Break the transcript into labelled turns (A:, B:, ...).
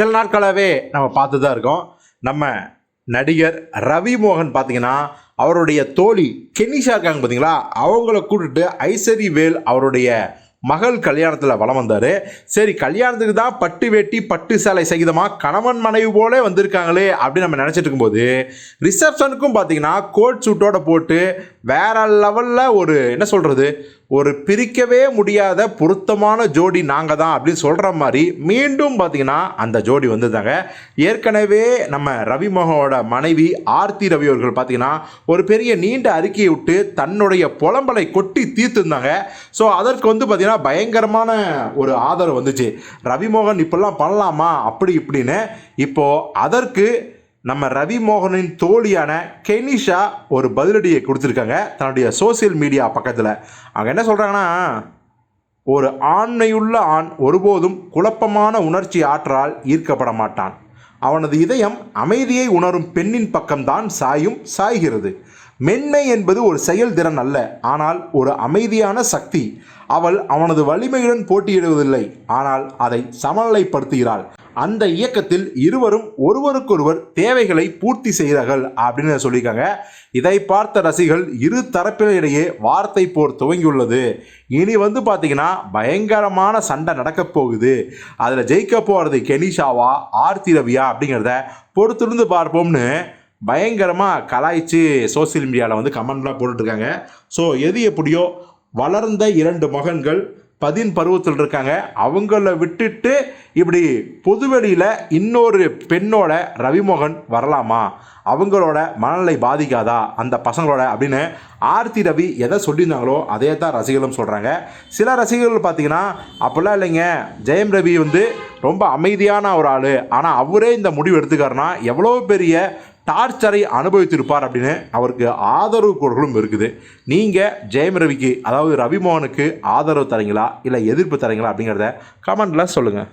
A: சில நாட்களாகவே நம்ம பார்த்து தான் இருக்கோம். நம்ம நடிகர் ரவி மோகன் பார்த்தீங்கன்னா அவருடைய தோழி கெனிஷா இருக்காங்க பார்த்தீங்களா? அவங்கள கூட்டுட்டு ஐசரி வேல் அவருடைய மகள் கல்யாணத்தில் வலம் வந்தார். சரி கல்யாணத்துக்கு தான் பட்டு வேட்டி பட்டு சேலை சகிதமாக கணவன் மனைவி போல வந்திருக்காங்களே அப்படின்னு நம்ம நினச்சிட்டு இருக்கும்போது ரிசப்ஷனுக்கும் பார்த்தீங்கன்னா கோட் சூட்டோட போட்டு வேற லெவலில் ஒரு என்ன சொல்கிறது ஒரு பிரிக்கவே முடியாத பொருத்தமான ஜோடி நாங்கள் தான் அப்படின்னு சொல்கிற மாதிரி மீண்டும் பார்த்தீங்கன்னா அந்த ஜோடி வந்துருந்தாங்க ஏற்கனவே நம்ம ரவி மோகனோட மனைவி ஆர்த்தி ரவி அவர்கள் பார்த்தீங்கன்னா ஒரு பெரிய நீண்ட அறிக்கையை விட்டு தன்னுடைய புலம்பலை கொட்டி தீர்த்துருந்தாங்க. ஸோ அதற்கு வந்து பார்த்தீங்கன்னா பயங்கரமான ஒரு ஆதரவு வந்துச்சு. ரவிமோகன் இப்படிலாம் பண்ணலாமா? அப்படி இப்படின்னு. இப்போது அதற்கு நம்ம ரவி மோகனின் தோழியான கெனிஷா ஒரு பதிலடியை கொடுத்துருக்காங்க தன்னுடைய சோசியல் மீடியா பக்கத்தில். அவங்க என்ன சொல்கிறாங்கன்னா ஒரு ஆண்மையுள்ள ஆண் ஒருபோதும் குழப்பமான உணர்ச்சி ஆற்றால் ஈர்க்கப்பட மாட்டான். அவனது இதயம் அமைதியை உணரும் பெண்ணின் பக்கம்தான் சாயும் சாய்கிறது. மென்மை என்பது ஒரு செயல்திறன் அல்ல ஆனால் ஒரு அமைதியான சக்தி. அவள் அவனது வலிமையுடன் போட்டியிடுவதில்லை ஆனால் அதை சமநிலைப்படுத்துகிறாள். அந்த இயக்கத்தில் இருவரும் ஒருவருக்கொருவர் தேவைகளை பூர்த்தி செய்கிறார்கள் அப்படின்னு சொல்லியிருக்காங்க. இதை பார்த்த ரசிகர்கள் இரு தரப்பினரிடையே வார்த்தை போர் துவங்கியுள்ளது. இனி வந்து பார்த்தீங்கன்னா பயங்கரமான சண்டை நடக்கப் போகுது. அதில் ஜெயிக்க போகிறது கெனிஷாவா ஆர்த்தி ரவியா அப்படிங்கிறத பொறுத்திருந்து பார்ப்போம்னு பயங்கரமாக கலாய்ச்சி சோசியல் மீடியாவில் வந்து கமெண்ட்லாம் போட்டுட்ருக்காங்க. ஸோ எது எப்படியோ வளர்ந்த இரண்டு மகன்கள் பதின் பருவத்தில் இருக்காங்க. அவங்கள விட்டுட்டு இப்படி பொதுவெளியில் இன்னொரு பெண்ணோட ரவிமோகன் வரலாமா? அவங்களோட மனநிலை பாதிக்காதா? அந்த பசங்களோட அப்படின்னு ஆர்த்தி ரவி எதை சொல்லியிருந்தாங்களோ அதே தான் ரசிகர்களும் சொல்கிறாங்க சில ரசிகர்கள் பார்த்தீங்கன்னா அப்படிலாம் இல்லைங்க. ஜெயம் ரவி வந்து ரொம்ப அமைதியான ஒரு ஆள். ஆனால் அவரே இந்த முடிவு எடுத்துக்காருன்னா எவ்வளோ பெரிய டார்ச்சரை அனுபவித்திருப்பார் அப்படின்னு அவருக்கு ஆதரவு குரல்களும் இருக்குது. நீங்கள் ஜெயம் ரவிக்கு அதாவது ரவிமோகனுக்கு ஆதரவு தரீங்களா? இல்லை எதிர்ப்பு தரீங்களா அப்படிங்கிறத கமெண்டில் சொல்லுங்கள்